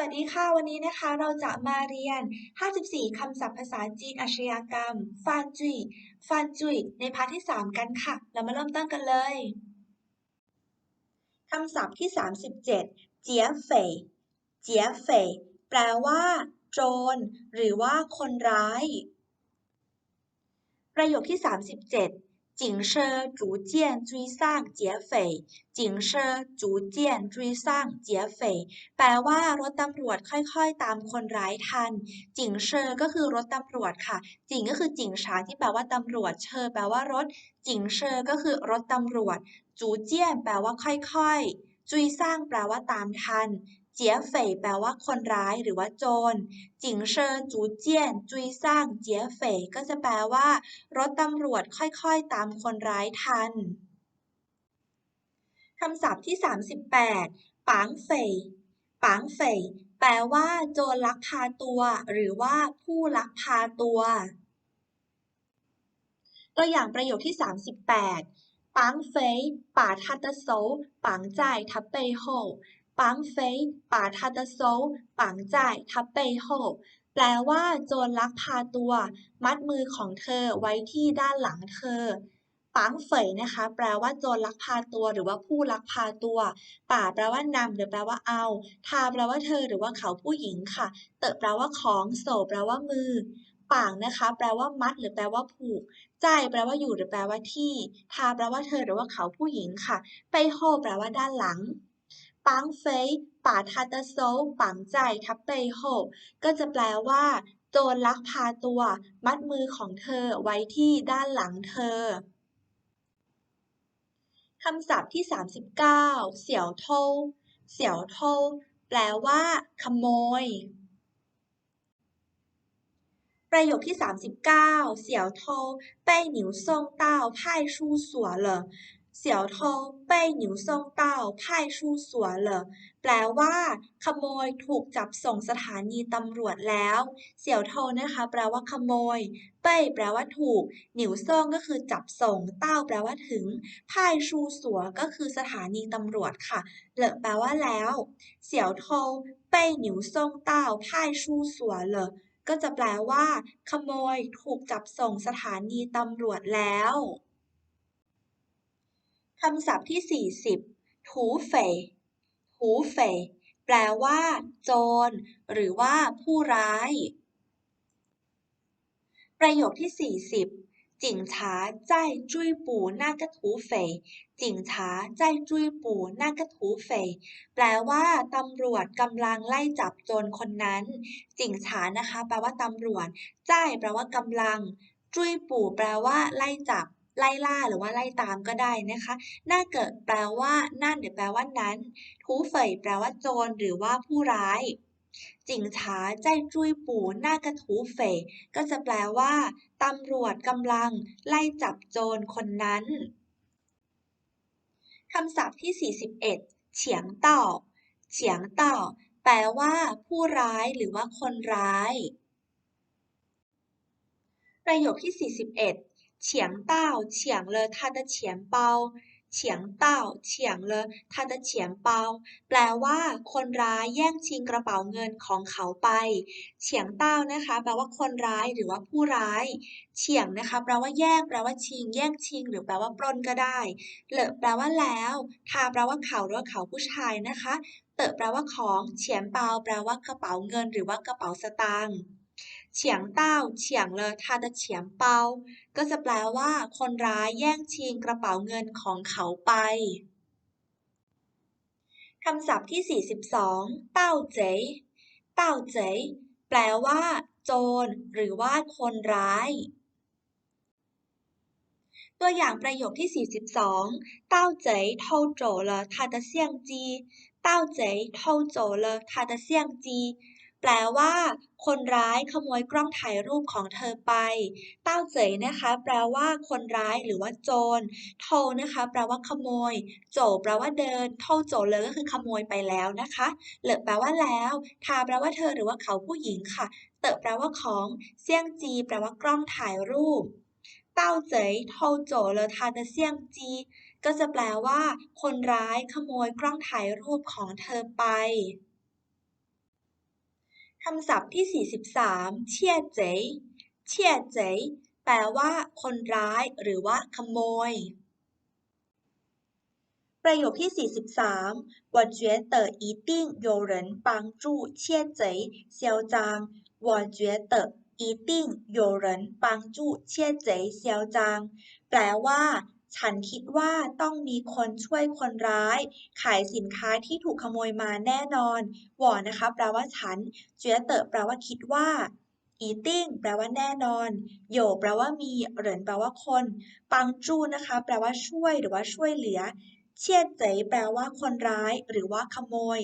วัสดีค่ะ วันนี้นะคะเราจะมาเรียน 54 คำศัพท์ภาษาจีนอาชญากรรม ฟานจุย ฟานจุย ในพาร์ทที่ 3 กันค่ะ เรามาเริ่มต้นกันเลย คำศัพท์ที่ 37 เจียเฟยเจียเฟยแปลว่า โจร หรือว่าคนร้าย ประโยคที่ 37警车逐渐追上劫匪警车逐渐追上劫匪แปลว่ารถตำรวจค่อยๆ ตามคนร้ายทัน จิงเชอก็คือรถตำรวจค่ะ จิงก็คือจิงฉาที่แปลว่าตำรวจ เชอแปลว่ารถ จิงเชอก็คือรถตำรวจ จูเจี้ยนแปลว่าค่อยๆ จุยสร้างแปลว่าตามทัน เจี๋ยเฟยแปลว่าคนร้ายหรือว่าโจร จิงเชอจูเจี้ยน จุยสร้างเจี๋ยเฟยก็จะแปลว่า รถตำรวจค่อยๆตามคนร้ายทัน คำศัพท์ที่ 38 ปางเฟยปางเฟยแปลว่า โจรลักพาตัว หรือว่าผู้ลักพาตัว ตัวอย่างประโยคที่ 38ปางเฟยป่าทัตโซปังจ่ายทับเปโฮ ปางเฟยป่าทาตโซปางจ่ายทับเปโฮแปลว่าโจรลักพาตัว มัดมือของเธอไว้ที่ด้านหลังเธอปังเฟยนะคะ แปลว่าโจรลักพาตัว หรือว่าผู้ลักพาตัว ป่าแปลว่านำหรือแปลว่าเอา ทาแปลว่าเธอหรือว่าเขาผู้หญิงค่ะ เตะแปลว่าของโสแปลว่ามือป่างนะคะ แปลว่ามัด หรือแปลว่าผูกใจแปลว่าอยู่หรือแปลว่าที่ ทาแปลว่าเธอหรือว่าเขาผู้หญิงค่ะ ไปโฮแปลว่าด้านหลัง ปังเฟยป่าทาตาโซปังใจทับเปหก็จะแปลว่า โจรลักพาตัว มัดมือของเธอไว้ที่ด้านหลังเธอคำศัพท์ที่ 39 เสี่ยวโทเสี่ยวโทแปลว่า ขโมย ประโยคที่ 39 เสี่ยวโทไปหนิวซ่งเต้าไพ่ชูสัวเหล เสี่ยวทอง被หนิวซ่งเต้าพ่ายชู่สัวเหลอแปลว่า ขโมยถูกจับส่งสถานีตำรวจแล้ว เสี่ยวทงนะคะ แปลว่าขโมย เป้ยแปลว่าถูก หนิวซ่งก็คือจับส่ง เต้าแปลว่าถึง พ่ายชู่สัวก็คือสถานีตำรวจค่ะ เหลอแปลว่าแล้ว เสี่ยวทอง被หนิวซ่งเต้าพ่ายชู่สัวเหลอก็จะแปลว่า ขโมยถูกจับส่งสถานีตำรวจแล้ว คำศัพท์ที่ 40 ถูเฟยถูเฟยแปลว่า โจร หรือว่าผู้ร้าย ประโยคที่ 40จิงฉาใจจุ้ยปู่น่ากระถูเฟยจิงฉาใจจุ้ยปู่น่ากระถูเฟยแปลว่าตำรวจกำลังไล่จับโจรคนนั้นจิงฉานะคะ แปลว่าตำรวจใจแปลว่ากำลัง จุ้ยปู่แปลว่าไล่จับ ไล่ล่าหรือว่าไล่ตามก็ได้นะคะหน่าเกิดแปลว่านั่นหรือแปลว่านั้น ทูเฟยแปลว่าโจรหรือว่าผู้ร้ายจิงฉาใจจุยปู่น่ากระทูเฟยก็จะแปลว่าตำรวจกำลังไล่จับโจรคนนั้นคำศัพท์ที่ 41 เฉียงเต่าเฉียงเต่าแปลว่าผู้ร้ายหรือว่าคนร้าย ประโยคที่ 41抢到抢了他的钱包抢到抢了他的钱包แปลว่า คนร้ายแย่งชิงกระเป๋าเงินของเขาไปเฉียงเต้านะคะ แปลว่าคนร้ายหรือว่าผู้ร้ายเฉียงนะคะ แปลว่าแย่ง แปลว่าชิง แย่งชิง หรือแปลว่าปล้นก็ได้ เหลอแปลว่าแล้วทาแปลว่าเขาหรือว่าเขาผู้ชายนะคะ เต๋อแปลว่าของเฉียนเปาแปลว่ากระเป๋าเงิน หรือว่ากระเป๋าสตางค์ เฉียงเต้าเฉียงเลอทาตะเฉียงเปา ก็จะแปลว่าคนร้ายแย่งชิงกระเป๋าเงินของเขาไปคำศัพท์ที่ 42 เต้าเจ๋เต้าเจ๋แปลว่า โจร หรือว่าคนร้าย ตัวอย่างประโยคที่ 42 เต้าเจ๋เท่าโจเลอทาตะเซียงจี เต้าเจ๋เท่าโจเลอทาตะเซียงจี แปลว่า คนร้ายขโมยกล้องถ่ายรูปของเธอไป เต้าเจ๋ยนะคะ แปลว่า คนร้ายหรือว่าโจรโทนะคะ แปลว่าขโมย โจแปลว่าเดินโทโจเลยก็คือขโมยไปแล้วนะคะเหลือแปลว่าแล้วทาแปลว่าเธอหรือว่าเขาผู้หญิงค่ะ เตอแปลว่าของเซี่ยงจี แปลว่ากล้องถ่ายรูป เต้าเจ๋ยโทโจเลยทา的เซี่ยงจีก็จะแปลว่า คนร้ายขโมยกล้องถ่ายรูปของเธอไป คำศัพท์ที่ 43 เชี่ยเจ๋ยเชี่ยเจ๋ยแปลว่า คนร้าย หรือว่า ขโมย ประโยคที่ 43我觉得一定有人帮助窃贼嚣张我觉得一定有人帮助窃贼嚣张แปลว่า ฉันคิดว่าต้องมีคนช่วยคนร้าย ขายสินค้าที่ถูกขโมยมาแน่นอนหวอนะคะ แปลว่าฉัน เจียเตอแปลว่าคิดว่า อีติ้งแปลว่าแน่นอน โยแปลว่ามีเหรินแปลว่าคน ปังจูนะคะ แปลว่าช่วยหรือว่าช่วยเหลือ เชี่ยเจ๋ยแปลว่าคนร้าย หรือว่าขโมย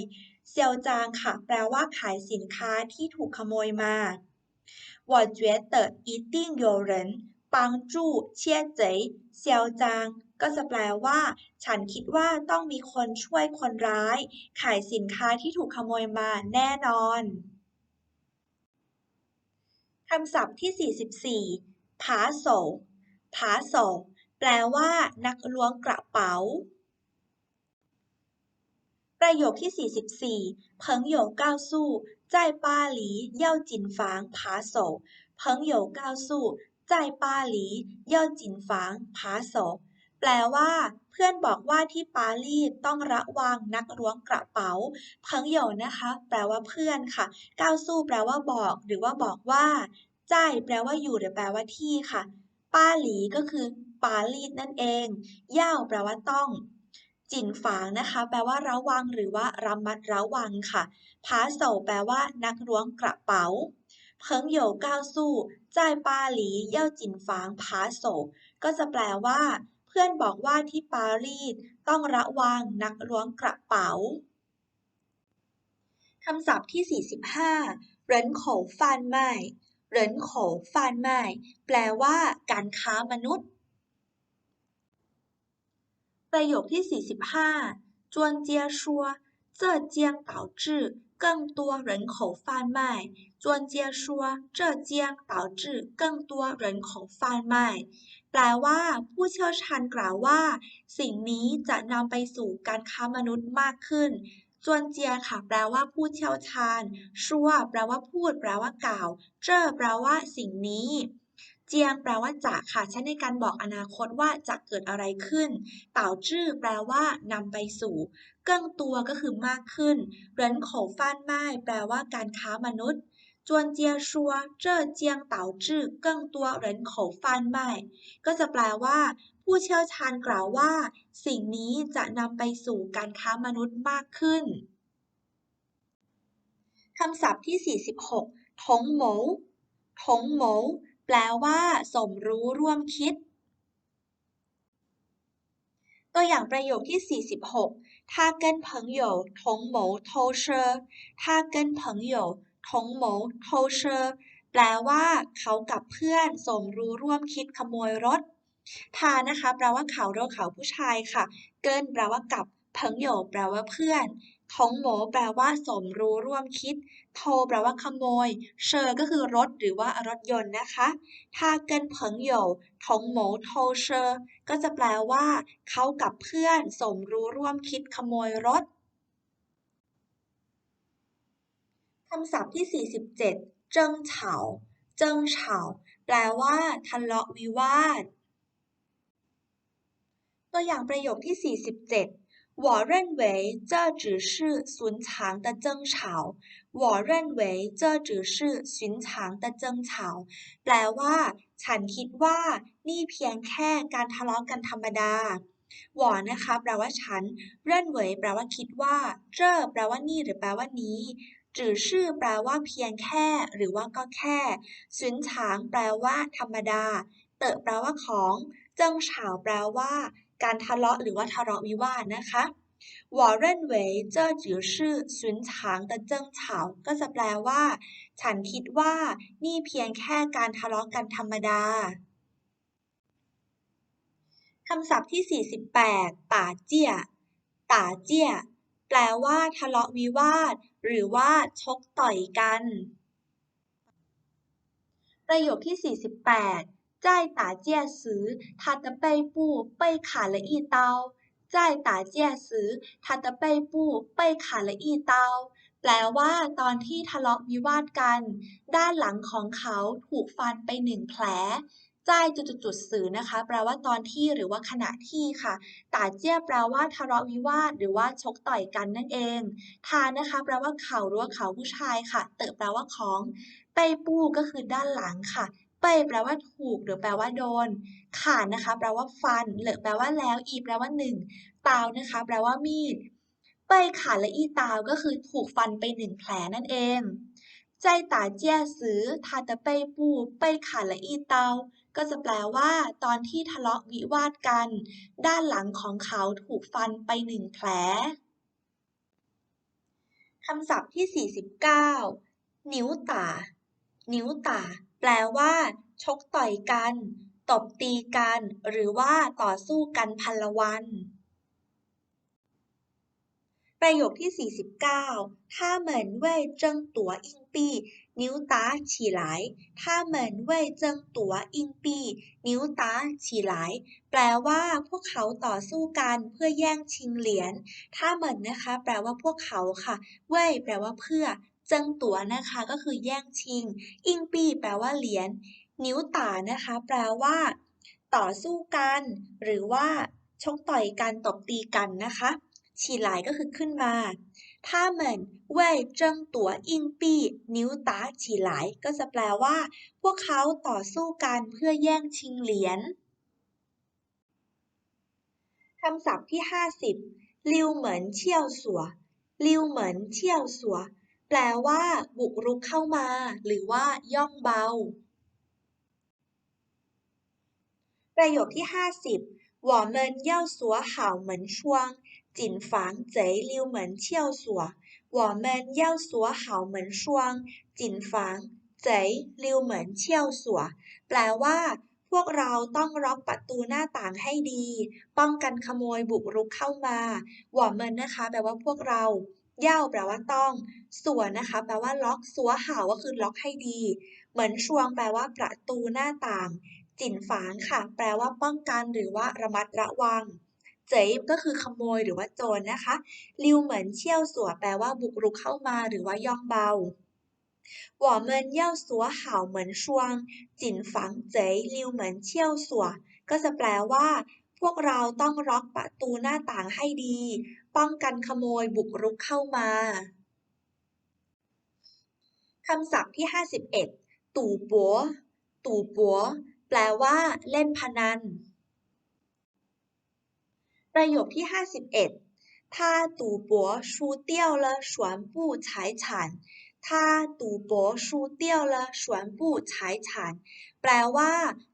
เซียวจางค่ะ แปลว่าขายสินค้าที่ถูกขโมยมา我觉得一定有人 ปังจู้เชี่ยเจ๋ยเซียวจาง ก็จะแปลว่า ฉันคิดว่าต้องมีคนช่วยคนร้าย ขายสินค้าที่ถูกขโมยมาแน่นอน คำศัพท์ที่ 44 ผาโศกผาโศกแปลว่า นักล้วงกระเป๋า ประโยคที่ 44 เพิงโยก้าวสู้ ใจป้าหลี เย่าจินฟางผาโศเพิงโยก้าวสู้ ใจปาหลีเย่าจินฝางผาศกแปลว่า เพื่อนบอกว่าที่ปารีสต้องระวังนักล้วงกระเป๋า เพิงหยนะคะ แปลว่าเพื่อนค่ะ ก้าวสู้แปลว่าบอก หรือว่าบอกว่าใจแปลว่าอยู่หรือแปลว่าที่ค่ะ ปาหลีก็คือ ปารีสนั่นเองเย่าแปลว่าต้องจินฝางนะคะ แปลว่าระวังหรือว่าระมัดระวังค่ะผาโสแปลว่า นักล้วงกระเป๋า เพิงโยก้าวสู้จ่ายปาลีเย่าจินฝางพาโซก็จะแปลว่า เพื่อนบอกว่าที่ปารีสต้องระวังนักล้วงกระเป๋า คำศัพท์ที่ 45 เหรินโขฟานไม้เหรินโขฟานไม้แปลว่าการค้ามนุษย์ ประโยคที่ 45จวนเจียชัว 这将导致更多人口贩卖。专家说，这将导致更多人口贩卖。แปลว่า ผู้เชี่ยวชาญกล่าวว่า สิ่งนี้จะนำไปสู่การค้ามนุษย์มากขึ้น จวนเจียค่ะ แปลว่า ผู้เชี่ยวชาญ ชัวแปลว่าพูด แปลว่ากล่าว เจ้อแปลว่า สิ่งนี้ เจียง แปลว่าจะค่ะใช้ในการบอกอนาคตว่าจะเกิดอะไรขึ้น เต่าจื้อแปลว่านำไปสู่ กิ้งตัวก็คือมากขึ้นเหรินโขฟ้านไม้แปลว่าการค้ามนุษย์จวนเจียชัวเจ้อเจียงเต่าจื้อเกิ้งตัวเหรินโขฟ้านไม้ก็จะแปลว่า ผู้เชี่ยวชาญกล่าวว่า สิ่งนี้จะนำไปสู่การค้ามนุษย์มากขึ้นคำศัพท์ที่ 46ทงหมูทงหมูแปลว่า สมรู้ร่วมคิด ตัวอย่างประโยคที่ 46他跟朋友同谋偷车他跟朋友ทงโหมโทเชอร์แปลว่า เขากับเพื่อนสมรู้ร่วมคิดขโมยรถ ทานะคะ แปลว่าเขาเราเขาผู้ชายค่ะ เกินแปลว่ากับเพิงโยแปลว่าเพื่อน ทงโหมแปลว่าสมรู้ร่วมคิด โทแปลว่าขโมย เชอร์ก็คือรถหรือว่ารถยนต์นะคะถ้าเกินเพิงโยทงโหมโทเชอร์ก็จะแปลว่า เขากับเพื่อนสมรู้ร่วมคิดขโมยรถคำศัพท์ที่ 47 เจิงเฉา เจิงเฉา แปลว่า ทะเลาะวิวาท ตัวอย่างประโยคที่ 47我认为这只是寻常的争吵我认为这只是寻常的争吵แปลว่า ฉันคิดว่า นี่เพียงแค่การทะเลาะกันธรรมดาหวอนะคะ แปลว่าฉัน เร่นเวยแปลว่าคิดว่า เจ้อแปลว่านี่หรือแปลว่านี้จื่อชื่อแปลว่าเพียงแค่ หรือว่าก็แค่สินฉางแปลว่า ธรรมดา เต๋อแปลว่าของเจิ้งฉาวแปลว่า การทะเลาะหรือว่าทะเลาะวิวาทนะคะ我认为这只是寻常的争吵ก็จะแปลว่า ฉันคิดว่า นี่เพียงแค่การทะเลาะกันธรรมดา คำศัพท์ที่ 48ต่าเจี้ยต่าเจี้ยแปลว่า ทะเลาะวิวาท หรือว่า ชกต่อยกัน ประโยคที่ 48 在打架时他的背部被砍了一刀在打架时他的背部被砍了一刀แป ลว่าตอนที่ทะเลาะวิวาทกัน ด้านหลังของเขาถูกฟันไปหนึ่งแผลจ่ายจุดๆสื่อนะคะ แปลว่าตอนที่หรือว่าขณะที่ค่ะตาเจี้ยแปลว่าทะเลาะวิวาทหรือว่าชกต่อยกันนั่นเอง ทานนะคะ แปลว่าเขาหรือว่าเขาผู้ชายค่ะ เติบแปลว่าของ เป้ปู้ก็คือด้านหลังค่ะ เปแปลว่าถูกหรือแปลว่าโดน ขาดนะคะ แปลว่าฟัน เหลือแปลว่าแล้ว อีแปลว่าหนึ่งตาวนะคะ แปลว่ามีดเป้ขาดและอีตาวก็คือถูกฟันไปหนึ่งแผลนั่นเองใจตาเจี้ยซื้อทาตะเป้ปูเป้ขาดและอีตาวก็จะแปลว่า ตอนที่ทะเลาะวิวาทกัน ด้านหลังของเขาถูกฟันไปหนึ่งแผลคำศัพท์ที่ 49 นิ้วตา นิ้วตา แปลว่า ชกต่อยกัน ตบตีกัน หรือว่าต่อสู้กันพันละวัน ประโยคที่ 49ถ้าเหมือนเว่ยเจิงตัวอิงปีนิ้วตาฉีหลายถ้าเหมือนเว่ยเจิงตัวอิงปีนิ้วตาฉีหลาย แปลว่า พวกเขาต่อสู้กันเพื่อแย่งชิงเหรียญถ้าเหมือนนะคะ แปลว่าพวกเขาค่ะ เว่ยแปลว่าเพื่อ จิงตัวนะคะก็คือแย่งชิง อิงปีแปลว่าเหรียญนิ้วตานะคะ แปลว่า ต่อสู้กัน หรือว่าชกต่อยกันตบตีกันนะคะฉีหลายก็คือขึ้นมาถ้าเหมือนเว่ยเจิงตัวอิงปีนิ้วตาฉีหลาย ก็จะแปลว่า พวกเขาต่อสู้กันเพื่อแย่งชิงเหรียญคำศัพท์ที่ 50 ลิวเหมือนเชี่ยวสัว ลิวเหมือนเชี่ยวสัว แปลว่า บุกรุกเข้ามา หรือว่า ย่องเบา ประโยคที่ 50我们要锁好门窗谨防贼溜门撬锁。我们要锁好门窗，谨防贼溜门撬锁แปลว่า พวกเราต้องล็อกประตูหน้าต่างให้ดี ป้องกันขโมยบุกรุกเข้ามาหวอเมินนะคะ แปลว่าพวกเรา เย่าแปลว่าต้อง สัวนะคะ แปลว่าล็อก สัวห่าวก็คือล็อกให้ดี เหมือนช่วงแปลว่าประตูหน้าต่าง จินฝางค่ะ แปลว่าป้องกันหรือว่าระมัดระวัง เจ๋ยก็คือขโมยหรือว่าโจรนนะคะ ลิวเหมือนเชี่ยวสัวแปลว่าบุกรุกเข้ามาหรือว่าย่องเบาหว่อเมินเย่าสัวห่าวเหมือนช่วง จินฝังเจ๋ยลิวเหมือนเชี่ยวสัว ก็จะแปลว่า พวกเราต้องล็อกประตูหน้าต่างให้ดี ป้องกันขโมยบุกรุกเข้ามาคำศัพท์ที่ 51 ตู่ปัว ตู่ปัว แปลว่าเล่นพนัน ประโยคที่ 51ถ้าตู่ปัวชูเตี้ยวละสวนปู้ฉายฉัน 他赌博输掉了全部财产แปลว่า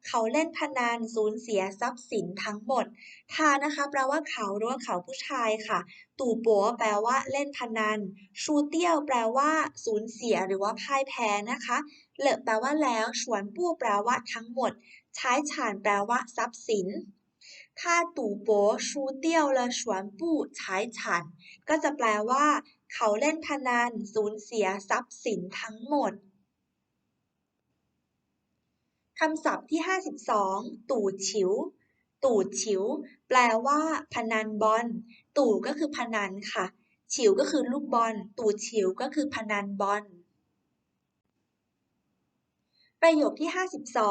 เขาเล่นพนันสูญเสียทรัพย์สินทั้งหมดทานะคะ แปลว่าเขาหรือว่าเขาผู้ชายค่ะ ตู่ปัวแปลว่า เล่นพนัน ชูเตี้ยวแปลว่าสูญเสียหรือว่าพ่ายแพ้นะคะ เหลอแปลว่าแล้วชวนปู้แปลว่าทั้งหมด ใช้ฉานแปลว่า ทรัพย์สิน他赌博输掉了全部财产ก็จะแปลว่า เขาเล่นพนันสูญเสียทรัพย์สินทั้งหมดคำศัพท์ที่ 52 ตู่ฉิว ตู่ฉิว แปลว่า พนันบอล ตู่ก็คือพนันค่ะ ฉิวก็คือลูกบอล ตู่ฉิวก็คือพนันบอล ประโยคที่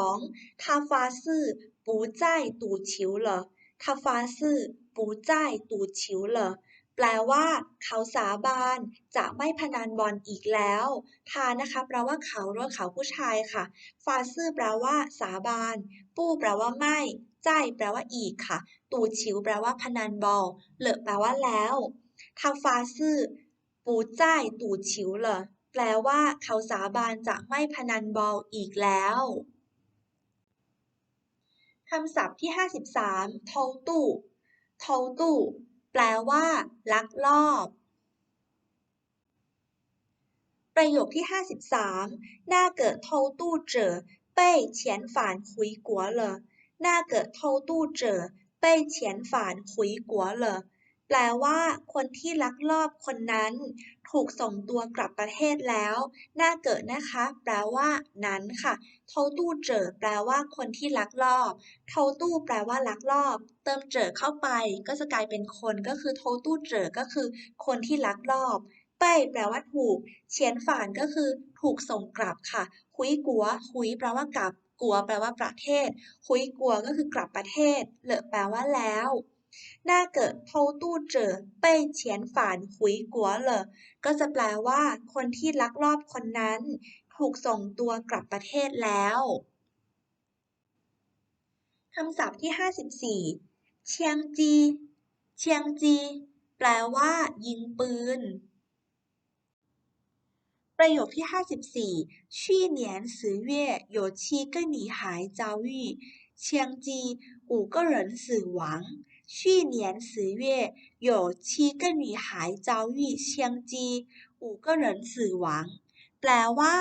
52ทาฟาซื่อปูจ้ตู่ฉิวเหรอทาฟาซื่อปูจ้ตู่ฉิวเหรอ แปลว่า เขาสาบาน จะไม่พนันบอลอีกแล้วทานะคะแปลว่าเขาหรือเขาผู้ชายค่ะ ฟาซื่อแปลว่า สาบาน ปู้แปลว่าไม่ใจแปลว่าอีกค่ะ ตูชิวแปลว่าพนันบอลเหลอแปลว่าแล้วทาฟาซื่อปูใจตูชิวเหรอแปลว่า เขาสาบานจะไม่พนันบอลอีกแล้วคำศัพท์ที่ 53ทงตู้ทงตู้ แปลว่า ลักลอบ ประโยคที่ 53那个偷渡者被遣返回国了那个偷渡者被遣返回国了 แปลว่าคนที่ลักลอบคนนั้น ถูกส่งตัวกลับประเทศแล้วน่าเกิดนะคะ แปลว่า นั้นค่ะเทาตู้เจอแปลว่าคนที่ลักลอบเทาตู้แปลว่าลักลอบ เติมเจอเข้าไป ก็จะกลายเป็นคนก็คือเทาตู้เจอก็คือ คนที่ลักลอบเป้ยแปลว่าถูก เฉียนฝานก็คือ ถูกส่งกลับค่ะ คุยกัว คุยแปลว่ากลับ กัวแปลว่าประเทศ คุยกัวก็คือกลับประเทศ เหลอแปลว่าแล้ว หน้าเกิด偷渡者被遣返回国了ก็จะแปลว่า คนที่ลักลอบคนนั้น ถูกส่งตัวกลับประเทศแล้วคำศัพท์ที่ 54เชียงจีเชียงจีแปลว่า ยิงปืน ประโยคที่ 54去年十月有七个女孩遭遇枪击五个人死亡 去年十月有七个女孩遭遇枪击五个人死亡แปลว่า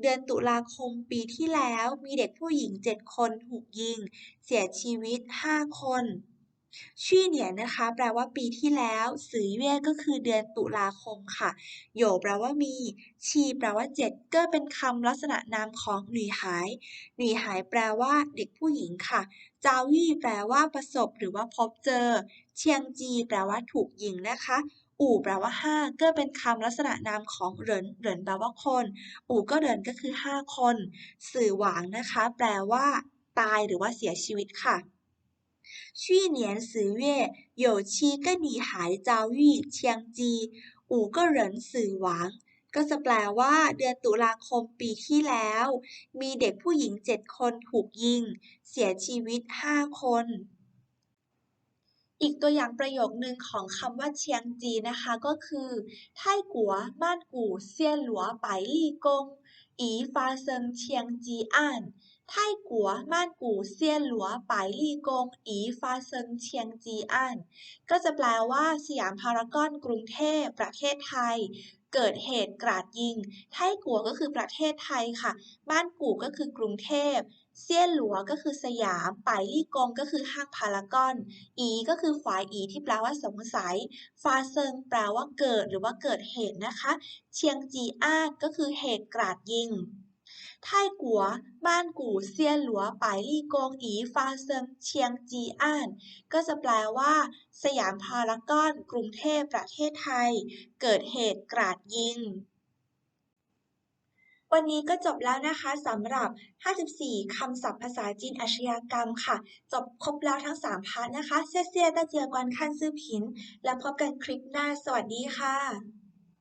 เดือนตุลาคมปีที่แล้ว มีเด็กผู้หญิงเจ็ดคนถูกยิง เสียชีวิตห้าคน ชี่เหนียนนะคะ แปลว่าปีที่แล้วสือเย่ก็คือเดือนตุลาคมค่ะโยแปลว่ามี ชีแปลว่าเจ็ดก็เป็นคำลักษณะนามของหนีหายหนีหายแปลว่าเด็กผู้หญิงค่ะ จาวี่แปลว่าประสบหรือว่าพบเจอ เชียงจีแปลว่าถูกยิงนะคะอู่แปลว่าห้าก็เป็นคำลักษณะนามของเหรินเหรินแปลว่าคน อู่ก็เหรินก็คือห้าคน สื่อหวางนะคะ แปลว่า ตายหรือว่าเสียชีวิตค่ะ 去年十月有七个女孩遭遇枪击五个人死亡ก็จะแปลว่า เดือนตุลาคมปีที่แล้ว มีเด็กผู้หญิงเจ็ดคนถูกยิง เสียชีวิตห้าคนอีกตัวอย่างประโยคนึงของคำว่าเชียงจีนะคะก็คือไทกัวม่านกูเซียนหลัวไปลี่กงอีฟาเซิงเชียงจีอ่าน ไทกัวม่านกูเซียนหลัวไปลี่กง อีฟาเซิงเชียงจีอ่านก็จะแปลว่าสยามพารากอนกรุงเทพประเทศไทย เกิดเหตุกราดยิง ไทกัวก็คือประเทศไทยค่ะ บ้านกู่ก็คือกรุงเทพเซียนหลัวก็คือสยามไปลี่กงก็คือห้างพารากอน อีก็คือขวายอีที่แปลว่าสงสัย ฟาเซิงแปลว่าเกิดหรือว่าเกิดเหตุนะคะ เชียงจีอาก็คือเหตุกราดยิง ไทกัวบ้านกูเซียนหลัวไปลี่กงอีฟาเซิงเชียงจีอ้าน ก็จะแปลว่า สยามพารากอน กรุงเทพประเทศไทย เกิดเหตุกราดยิง วันนี้ก็จบแล้วนะคะสำหรับ 54 คำศัพท์ภาษาจีนอาชญากรรมค่ะ จบครบแล้วทั้ง 3 พาร์ทนะคะ เซี่ยเซี่ยตาเจียกวนคันซื้อผิน แล้วพบกันคลิปหน้า สวัสดีค่ะ